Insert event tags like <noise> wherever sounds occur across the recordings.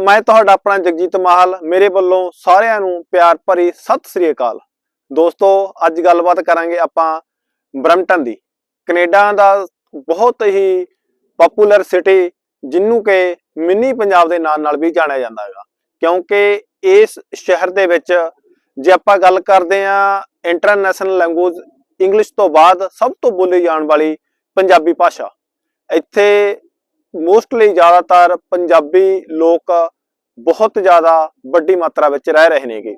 ਮੈਂ ਤੁਹਾਡਾ ਆਪਣਾ ਜਗਜੀਤ ਮਾਹਲ, ਮੇਰੇ ਵੱਲੋਂ ਸਾਰਿਆਂ ਨੂੰ ਪਿਆਰ ਭਰੀ ਸਤਿ ਸ੍ਰੀ ਅਕਾਲ। ਦੋਸਤੋ, ਅੱਜ ਗੱਲਬਾਤ ਕਰਾਂਗੇ ਆਪਾਂ ਬਰਮਟਨ ਦੀ। ਕੈਨੇਡਾ ਦਾ ਬਹੁਤ ਹੀ ਪਪੂਲਰ ਸਿਟੀ ਜਿਹਨੂੰ ਕਿ ਮਿੰਨੀ ਪੰਜਾਬ ਦੇ ਨਾਂ ਨਾਲ ਵੀ ਜਾਣਿਆ ਜਾਂਦਾ ਹੈਗਾ। ਕਿਉਂਕਿ ਇਸ ਸ਼ਹਿਰ ਦੇ ਵਿੱਚ ਜੇ ਆਪਾਂ ਗੱਲ ਕਰਦੇ ਆਂ ਇੰਟਰਨੈਸ਼ਨਲ ਲੈਂਗੁਏਜ ਇੰਗਲਿਸ਼ ਤੋਂ ਬਾਅਦ ਸਭ ਤੋਂ ਬੋਲੀ ਜਾਣ ਵਾਲੀ ਪੰਜਾਬੀ ਭਾਸ਼ਾ। ਇੱਥੇ ਮੋਸਟਲੀ ਜ਼ਿਆਦਾਤਰ ਪੰਜਾਬੀ ਲੋਕ ਬਹੁਤ ਜ਼ਿਆਦਾ ਵੱਡੀ ਮਾਤਰਾ ਵਿੱਚ ਰਹਿ ਰਹੇ ਨੇਗੇ।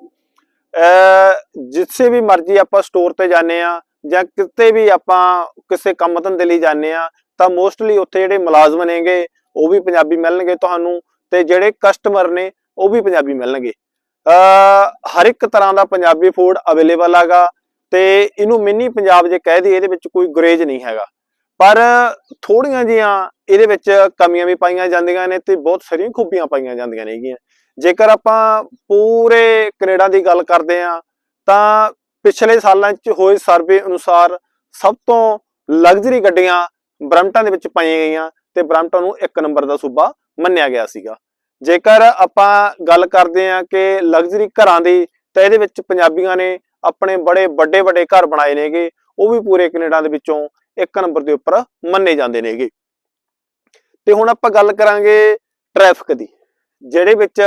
ਅ ਜਿੱਥੇ ਵੀ ਮਰਜ਼ੀ ਆਪਾਂ ਸਟੋਰ ਤੇ ਜਾਂਦੇ ਆ ਜਾਂ ਕਿਤੇ ਵੀ ਆਪਾਂ ਕਿਸੇ ਕੰਮ ਧੰਦੇ ਲਈ ਜਾਂਦੇ ਆ ਤਾਂ ਮੋਸਟਲੀ ਉੱਥੇ ਜਿਹੜੇ ਮੁਲਾਜ਼ਮ ਨੇਗੇ, ਉਹ ਵੀ ਪੰਜਾਬੀ ਮਿਲਣਗੇ ਤੁਹਾਨੂੰ ਤੇ ਜਿਹੜੇ ਕਸਟਮਰ ਨੇ, ਉਹ ਵੀ ਪੰਜਾਬੀ ਮਿਲਣਗੇ। ਅ ਹਰ ਇੱਕ ਤਰ੍ਹਾਂ ਦਾ ਪੰਜਾਬੀ ਫੂਡ ਅਵੇਲੇਬਲ ਹੈਗਾ ਤੇ ਇਹਨੂੰ ਮਿੰਨੀ ਪੰਜਾਬ ਜੇ ਕਹਿ ਦਈਏ, ਇਹਦੇ ਵਿੱਚ ਕੋਈ ਗੁਰੇਜ ਨਹੀਂ ਹੈਗਾ। ਪਰ ਥੋੜੀਆਂ ਜੀਆਂ ਇਹਦੇ ਵਿੱਚ ਕਮੀਆਂ ਵੀ ਪਾਈਆਂ ਜਾਂਦੀਆਂ ਨੇ ਤੇ ਬਹੁਤ ਸਾਰੀਆਂ ਖੂਬੀਆਂ ਪਾਈਆਂ ਜਾਂਦੀਆਂ ਨੇਗੀਆਂ। ਜੇਕਰ ਆਪਾਂ ਪੂਰੇ ਕੈਨੇਡਾ ਦੀ ਗੱਲ ਕਰਦੇ ਆ ਤਾਂ ਪਿਛਲੇ ਸਾਲਾਂ 'ਚ ਹੋਏ ਸਰਵੇ ਅਨੁਸਾਰ ਸਭ ਤੋਂ ਲਗਜ਼ਰੀ ਗੱਡੀਆਂ ਬ੍ਰੈਂਪਟਨ ਦੇ ਵਿੱਚ ਪਾਈਆਂ ਗਈਆਂ ਤੇ ਬ੍ਰੈਂਪਟਨ ਨੂੰ ਇੱਕ ਨੰਬਰ ਦਾ ਸੂਬਾ ਮੰਨਿਆ ਗਿਆ ਸੀਗਾ। ਜੇਕਰ ਆਪਾਂ ਗੱਲ ਕਰਦੇ ਆ ਕਿ ਲਗਜ਼ਰੀ ਘਰਾਂ ਦੀ, ਤਾਂ ਇਹਦੇ ਵਿੱਚ ਪੰਜਾਬੀਆਂ ਨੇ ਆਪਣੇ ਬੜੇ ਵੱਡੇ ਵੱਡੇ ਘਰ ਬਣਾਏ ਨੇਗੇ। ਉਹ ਵੀ ਪੂਰੇ ਕੈਨੇਡਾ ਦੇ ਵਿੱਚੋਂ ਇੱਕ ਨੰਬਰ ਦੇ ਉੱਪਰ ਮੰਨੇ ਜਾਂਦੇ ਨੇਗੇ। ਤੇ ਹੁਣ ਆਪਾਂ ਗੱਲ ਕਰਾਂਗੇ ਟ੍ਰੈਫਿਕ ਦੀ, ਜਿਹੜੇ ਵਿੱਚ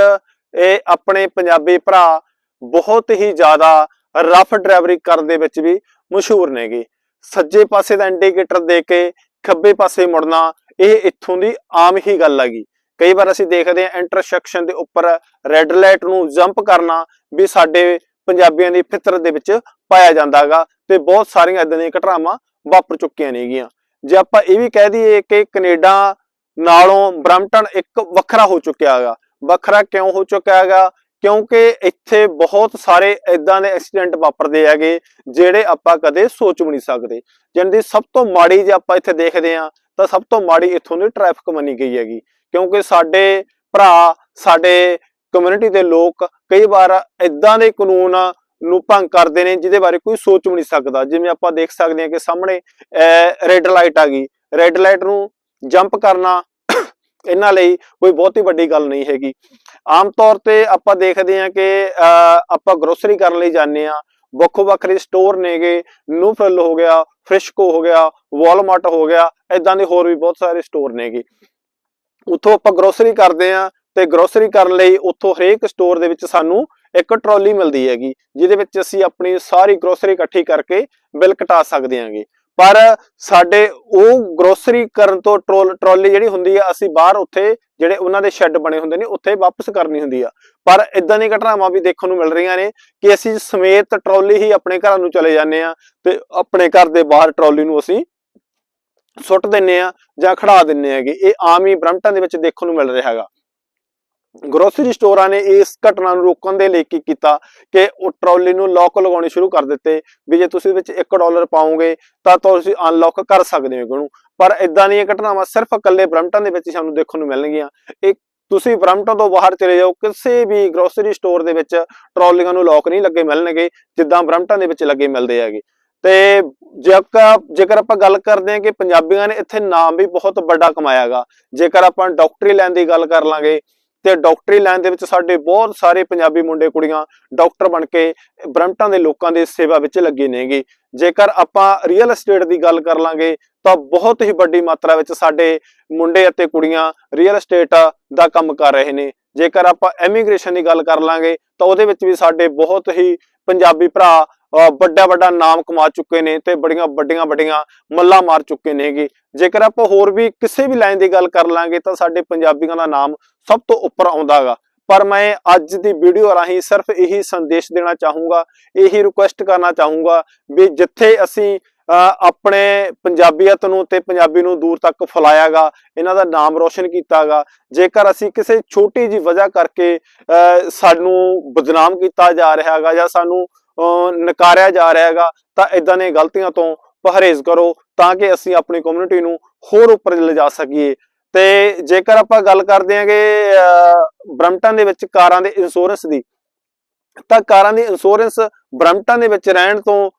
ਇਹ ਆਪਣੇ ਪੰਜਾਬੀ ਭਰਾ ਬਹੁਤ ਹੀ ਜ਼ਿਆਦਾ ਰਫ ਡਰਾਈਵਰੀ ਕਰਨ ਦੇ ਵਿੱਚ ਵੀ ਮਸ਼ਹੂਰ ਨੇਗੇ। ਸੱਜੇ ਪਾਸੇ ਦਾ ਇੰਡੀਕੇਟਰ ਦੇ ਕੇ ਖੱਬੇ ਪਾਸੇ ਮੁੜਨਾ, ਇਹ ਇੱਥੋਂ ਦੀ ਆਮ ਹੀ ਗੱਲ ਹੈਗੀ। ਕਈ ਵਾਰ ਅਸੀਂ ਦੇਖਦੇ ਹਾਂ ਇੰਟਰਸੈਕਸ਼ਨ ਦੇ ਉੱਪਰ ਰੈੱਡ ਲਾਈਟ ਨੂੰ ਜੰਪ ਕਰਨਾ ਵੀ ਸਾਡੇ ਪੰਜਾਬੀਆਂ ਦੀ ਫਿਤਰਤ ਦੇ ਵਿੱਚ ਪਾਇਆ ਜਾਂਦਾ ਹੈਗਾ ਤੇ ਬਹੁਤ ਸਾਰੀਆਂ ਇਦਾਂ ਦੀਆਂ ਘਟਨਾਵਾਂ ਵਾਪਰ ਚੁੱਕੀਆਂ ਨੇਗੀਆਂ ਜੇ ਆਪਾਂ ਇਹ ਵੀ ਕਹਿ ਦਈਏ ਕਿ ਕੈਨੇਡਾ ਨਾਲੋਂ ਬ੍ਰੈਂਪਟਨ ਇੱਕ ਵੱਖਰਾ ਹੋ ਚੁੱਕਿਆ ਹੈਗਾ। ਵੱਖਰਾ ਕਿਉਂ ਹੋ ਚੁੱਕਿਆ ਹੈਗਾ? ਕਿਉਂਕਿ ਇੱਥੇ ਬਹੁਤ ਸਾਰੇ ਇਦਾਂ ਦੇ ਐਕਸੀਡੈਂਟ ਵਾਪਰਦੇ ਹੈਗੇ, ਜਿਹੜੇ ਆਪਾਂ ਕਦੇ ਸੋਚ ਵੀ ਨਹੀਂ ਸਕਦੇ। ਜਿਨ ਸਭ ਤੋਂ ਮਾੜੀ ਜੇ ਆਪਾਂ ਇੱਥੇ ਦੇਖਦੇ ਆ ਤਾਂ ਸਭ ਤੋਂ ਮਾੜੀ ਇੱਥੋਂ ਦੀ ਟ੍ਰੈਫਿਕ ਮੰਨੀ ਗਈ ਹੈਗੀ। ਕਿਉਂਕਿ ਸਾਡੇ ਭਰਾ, ਸਾਡੇ ਕਮਿਊਨਿਟੀ ਦੇ ਲੋਕ ਕਈ ਵਾਰ ਇਦਾਂ ਦੇ ਕਾਨੂੰਨ ਨੂੰ ਭੰਗ ਕਰਦੇ ਨੇ, ਜਿਹਦੇ ਬਾਰੇ ਕੋਈ ਸੋਚ ਵੀ ਨਹੀਂ ਸਕਦਾ। ਜਿਵੇਂ ਆਪਾਂ ਦੇਖ ਸਕਦੇ ਹਾਂ ਕਿ ਸਾਹਮਣੇ ਰੈੱਡ ਲਾਈਟ ਆ ਗਈ। ਰੈੱਡ ਲਾਈਟ ਨੂੰ ਜੰਪ ਕਰਨਾ <coughs> ਇਹਨਾਂ ਲਈ ਕੋਈ ਬਹੁਤੀ ਵੱਡੀ ਗੱਲ ਨਹੀਂ ਹੈਗੀ। ਆਮ ਤੌਰ ਤੇ ਆਪਾਂ ਦੇਖਦੇ ਹਾਂ ਕਿ ਆਪਾਂ ਗਰੋਸਰੀ ਕਰਨ ਲਈ ਜਾਂਦੇ ਆ ਵੱਖੋ ਵੱਖਰੇ ਸਟੋਰ ਨੇਗੇ ਨੂਫਲ ਹੋ ਗਿਆ ਫ੍ਰਿਸ਼ਕੋ ਹੋ ਗਿਆ ਵਾਲਮਾਰਟ ਹੋ ਗਿਆ ਇਦਾਂ ਦੇ ਹੋਰ ਵੀ ਬਹੁਤ ਸਾਰੇ ਸਟੋਰ ਨੇਗੇ। ਉੱਥੋਂ ਆਪਾਂ ਗਰੋਸਰੀ ਕਰਦੇ ਆ ਤੇ ਗਰੋਸਰੀ ਕਰਨ ਲਈ ਉੱਥੋਂ ਹਰੇਕ ਸਟੋਰ ਦੇ ਵਿੱਚ ਸਾਨੂੰ ਇੱਕ ਟਰਾਲੀ ਮਿਲਦੀ ਹੈਗੀ, ਜਿਹਦੇ ਵਿੱਚ ਅਸੀਂ ਆਪਣੀ ਸਾਰੀ ਗਰੋਸਰੀ ਇਕੱਠੀ ਕਰਕੇ ਬਿੱਲ ਕਟਾ ਸਕਦੇ ਹਾਂਗੇ। ਪਰ ਸਾਡੇ ਉਹ ਗਰੋਸਰੀ ਕਰਨ ਤੋਂ ਟਰੋਲ, ਟਰਾਲੀ ਜਿਹੜੀ ਹੁੰਦੀ ਆ, ਅਸੀਂ ਬਾਹਰ ਉੱਥੇ ਜਿਹੜੇ ਉਹਨਾਂ ਦੇ ਸ਼ੈੱਡ ਬਣੇ ਹੁੰਦੇ ਨੇ, ਉੱਥੇ ਵਾਪਸ ਕਰਨੀ ਹੁੰਦੀ ਆ। ਪਰ ਇਦਾਂ ਦੀਆਂ ਘਟਨਾਵਾਂ ਵੀ ਦੇਖਣ ਨੂੰ ਮਿਲ ਰਹੀਆਂ ਨੇ ਕਿ ਅਸੀਂ ਸਮੇਤ ਟਰਾਲੀ ਹੀ ਆਪਣੇ ਘਰਾਂ ਨੂੰ ਚਲੇ ਜਾਂਦੇ ਆ ਤੇ ਆਪਣੇ ਘਰ ਦੇ ਬਾਹਰ ਟਰਾਲੀ ਨੂੰ ਅਸੀਂ ਸੁੱਟ ਦਿੰਨੇ ਆ ਜਾਂ ਖੜਾ ਦਿੰਨੇ ਹੈਗੇ। ਇਹ ਆਮ ਹੀ ਬ੍ਰੈਂਪਟਨ ਦੇ ਵਿੱਚ ਦੇਖਣ ਨੂੰ ਮਿਲ ਰਿਹਾ ਹੈਗਾ। ਗਰੋਸਰੀ ਸਟੋਰਾਂ ਨੇ ਇਸ ਘਟਨਾ ਨੂੰ ਰੋਕਣ ਦੇ ਲਈ ਕੀ ਕੀਤਾ ਕਿ ਉਹ ਟਰਾਲੀ ਨੂੰ ਲੌਕ ਲਗਾਉਣੇ ਸ਼ੁਰੂ ਕਰ ਦਿੱਤੇ ਵੀ ਜੇ ਤੁਸੀਂ ਵਿੱਚ 1 ਡਾਲਰ ਪਾਓਗੇ ਤਾਂ ਤੁਸੀਂ ਅਨਲੌਕ ਕਰ ਸਕਦੇ ਹੋ ਇਹਨੂੰ ਪਰ ਇਦਾਂ ਦੀਆਂ ਘਟਨਾਵਾਂ ਸਿਰਫ ਇਕੱਲੇ ਬ੍ਰੈਂਪਟਨ ਦੇ ਵਿੱਚ ਸਾਨੂੰ ਦੇਖਣ ਨੂੰ ਮਿਲਣਗੀਆਂ। ਇਹ ਤੁਸੀਂ ਬ੍ਰੈਂਪਟਨ ਤੋਂ ਬਾਹਰ ਚਲੇ ਜਾਓ, ਕਿਸੇ ਵੀ ਗਰੋਸਰੀ ਸਟੋਰ ਦੇ ਵਿੱਚ ਟਰਾਲੀਆਂ ਨੂੰ ਲੌਕ ਨਹੀਂ ਲੱਗੇ ਮਿਲਣਗੇ, ਜਿੱਦਾਂ ਬ੍ਰੈਂਪਟਨ ਦੇ ਵਿੱਚ ਲੱਗੇ ਮਿਲਦੇ ਹੈਗੇ। ਤੇ ਜੇਕਰ ਜੇਕਰ ਆਪਾਂ ਗੱਲ ਕਰਦੇ ਹਾਂ ਕਿ ਪੰਜਾਬੀਆਂ ਨੇ ਇੱਥੇ ਨਾਮ ਵੀ ਬਹੁਤ ਵੱਡਾ ਕਮਾਇਆਗਾ ਜੇਕਰ ਆਪਾਂ ਡਾਕਟਰੀ ਲੈਣ ਦੀ ਗੱਲ ਕਰ ਲਾਂਗੇ ਤੇ ਡਾਕਟਰੀ ਲਾਈਨ ਦੇ ਵਿੱਚ ਸਾਡੇ ਬਹੁਤ ਸਾਰੇ ਪੰਜਾਬੀ ਮੁੰਡੇ ਕੁੜੀਆਂ ਡਾਕਟਰ ਬਣ ਕੇ ਬ੍ਰੈਂਪਟਨ ਦੇ ਲੋਕਾਂ ਦੇ ਸੇਵਾ ਵਿੱਚ ਲੱਗੇ ਨੇਗੇ। ਜੇਕਰ ਆਪਾਂ ਰੀਅਲ ਏਸਟੇਟ ਦੀ ਗੱਲ ਕਰ ਲਾਂਗੇ, ਤਾਂ ਬਹੁਤ ਹੀ ਵੱਡੀ ਮਾਤਰਾ ਵਿੱਚ ਸਾਡੇ ਮੁੰਡੇ ਅਤੇ ਕੁੜੀਆਂ ਰੀਅਲ ਏਸਟੇਟ ਦਾ ਕੰਮ ਕਰ ਰਹੇ ਨੇ। ਜੇਕਰ ਆਪਾਂ ਇਮੀਗ੍ਰੇਸ਼ਨ ਦੀ ਗੱਲ ਕਰ ਲਾਂਗੇ, ਤਾਂ ਉਹਦੇ ਵਿੱਚ ਵੀ ਸਾਡੇ ਬਹੁਤ ਹੀ ਪੰਜਾਬੀ ਭਰਾ ਵੱਡਾ ਵੱਡਾ ਨਾਮ ਕਮਾ ਚੁੱਕੇ ਨੇ ਤੇ ਬੜੀਆਂ ਵੱਡੀਆਂ ਵੱਡੀਆਂ ਮੱਲਾਂ ਮਾਰ ਚੁੱਕੇ ਨੇਗੇ ਜੇਕਰ ਆਪਾਂ ਹੋਰ ਵੀ ਕਿਸੇ ਵੀ ਲਾਈਨ ਦੀ ਗੱਲ ਕਰ ਲਾਂਗੇ ਤਾਂ ਸਾਡੇ ਪੰਜਾਬੀਆਂ ਦਾ ਨਾਮ ਸਭ ਤੋਂ ਉੱਪਰ ਆਉਂਦਾਗਾ ਪਰ ਮੈਂ ਅੱਜ ਦੀ ਵੀਡੀਓ ਰਾਹੀਂ ਸਿਰਫ ਇਹੀ ਸੰਦੇਸ਼ ਦੇਣਾ ਚਾਹੂੰਗਾ, ਇਹੀ ਰਿਕੁਐਸਟ ਕਰਨਾ ਚਾਹੂੰਗਾ ਵੀ ਜਿੱਥੇ ਅਸੀਂ ਆਪਣੇ ਪੰਜਾਬੀਅਤ ਨੂੰ ਤੇ ਪੰਜਾਬੀ ਨੂੰ ਦੂਰ ਤੱਕ ਫੈਲਾਇਆਗਾ ਇਹਨਾਂ ਦਾ ਨਾਮ ਰੋਸ਼ਨ ਕੀਤਾਗਾ ਜੇਕਰ ਅਸੀਂ ਕਿਸੇ ਛੋਟੀ ਜੀ ਵਜ੍ਹਾ ਕਰਕੇ ਸਾਨੂੰ ਬਦਨਾਮ ਕੀਤਾ ਜਾ ਰਿਹਾ ਹੈਗਾ ਜਾਂ ਸਾਨੂੰ ਨਕਾਰਿਆ ਜਾ ਰਿਹਾ ਹੈਗਾ, ਤਾਂ ਇਦਾਂ ਦੀਆਂ ਗਲਤੀਆਂ ਤੋਂ ਪਰਹੇਜ਼ ਕਰੋ ਤਾਂ ਕਿ ਅਸੀਂ ਆਪਣੀ ਕਮਿਊਨਿਟੀ ਨੂੰ ਹੋਰ ਉੱਪਰ ਲਿਜਾ ਸਕੀਏ। ਤੇ ਜੇਕਰ ਆਪਾਂ ਗੱਲ ਕਰਦੇ ਹਾਂਗੇ ਕਿ ਦੇ ਵਿੱਚ ਕਾਰਾਂ ਦੇ ਇੰਸ਼ੋਰੈਂਸ ਦੀ, ਤਾਂ ਕਾਰਾਂ ਦੀ ਇੰਸ਼ੋਰੈਂਸ ਬ੍ਰਮਟਨ ਦੇ ਵਿੱਚ ਰਹਿਣ ਤੋਂ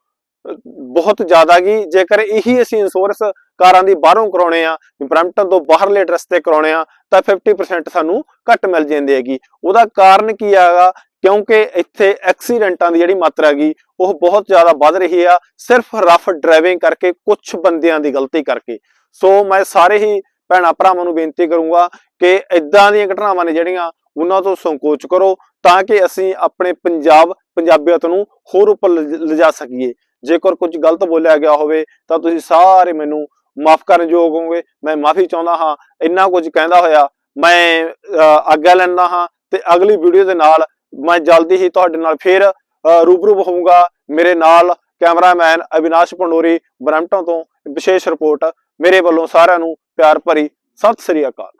ਬਹੁਤ ਜ਼ਿਆਦਾ ਗੀ। ਜੇਕਰ ਇਹੀ ਅਸੀਂ ਇੰਸ਼ੋਰੈਂਸ ਕਾਰਾਂ ਦੀ ਬਾਹਰੋਂ ਕਰਾਉਣੇ ਆ ਬ੍ਰੈਂਪਟਨ ਤੋਂ ਬਾਹਰਲੇ ਐਡਰੈਸ ਤੇ ਕਰਾਉਣੇ ਆ, ਤਾਂ 50% ਸਾਨੂੰ ਘੱਟ ਮਿਲ ਜਾਂਦੀ ਹੈਗੀ। ਉਹਦਾ ਕਾਰਨ ਕੀ ਹੈਗਾ? ਕਿਉਂਕਿ ਇੱਥੇ ਐਕਸੀਡੈਂਟਾਂ ਦੀ ਜਿਹੜੀ ਮਾਤਰਾ ਹੈਗੀ ਉਹ ਬਹੁਤ ਜ਼ਿਆਦਾ ਵੱਧ ਰਹੀ ਆ ਸਿਰਫ ਰਫ ਡਰਾਈਵਿੰਗ ਕਰਕੇ ਕੁਝ ਬੰਦਿਆਂ ਦੀ ਗਲਤੀ ਕਰਕੇ। ਸੋ ਮੈਂ ਸਾਰੇ ਹੀ ਭੈਣਾਂ ਭਰਾਵਾਂ ਨੂੰ ਬੇਨਤੀ ਕਰੂੰਗਾ ਕਿ ਇਦਾਂ ਦੀਆਂ ਘਟਨਾਵਾਂ ਨੇ ਜਿਹੜੀਆਂ ਉਹਨਾਂ ਤੋਂ ਸੰਕੋਚ ਕਰੋ ਤਾਂ ਕਿ ਅਸੀਂ ਆਪਣੇ ਪੰਜਾਬ ਪੰਜਾਬੀਅਤ ਨੂੰ ਹੋਰ ਉੱਪਰ ਲਿਜਾ ਸਕੀਏ। ਜੇਕਰ ਕੁਝ ਗਲਤ ਬੋਲਿਆ ਗਿਆ ਹੋਵੇ ਤਾਂ ਤੁਸੀਂ ਸਾਰੇ ਮੈਨੂੰ ਮਾਫ ਕਰਨ ਯੋਗ ਹੋਵੋਗੇ। ਮੈਂ ਮਾਫੀ ਚਾਹੁੰਦਾ ਹਾਂ। ਇੰਨਾ ਕੁਝ ਕਹਿੰਦਾ ਹੋਇਆ ਮੈਂ ਅਹ, ਆਗਿਆ ਲੈਂਦਾ ਹਾਂ ਤੇ ਅਗਲੀ ਵੀਡੀਓ ਦੇ ਨਾਲ ਮੈਂ ਜਲਦੀ ਹੀ ਤੁਹਾਡੇ ਨਾਲ ਫੇਰ ਅਹ, ਰੂਬਰੂ ਹੋਊਂਗਾ। ਮੇਰੇ ਨਾਲ ਕੈਮਰਾਮੈਨ ਅਵਿਨਾਸ਼ ਪੰਡੋਰੀ ਬਰੈਂਪਟਨ ਤੋਂ ਵਿਸ਼ੇਸ਼ ਰਿਪੋਰਟ। ਮੇਰੇ ਵੱਲੋਂ ਸਾਰਿਆਂ ਨੂੰ ਪਿਆਰ ਭਰੀ ਸਤਿ ਸ੍ਰੀ ਅਕਾਲ।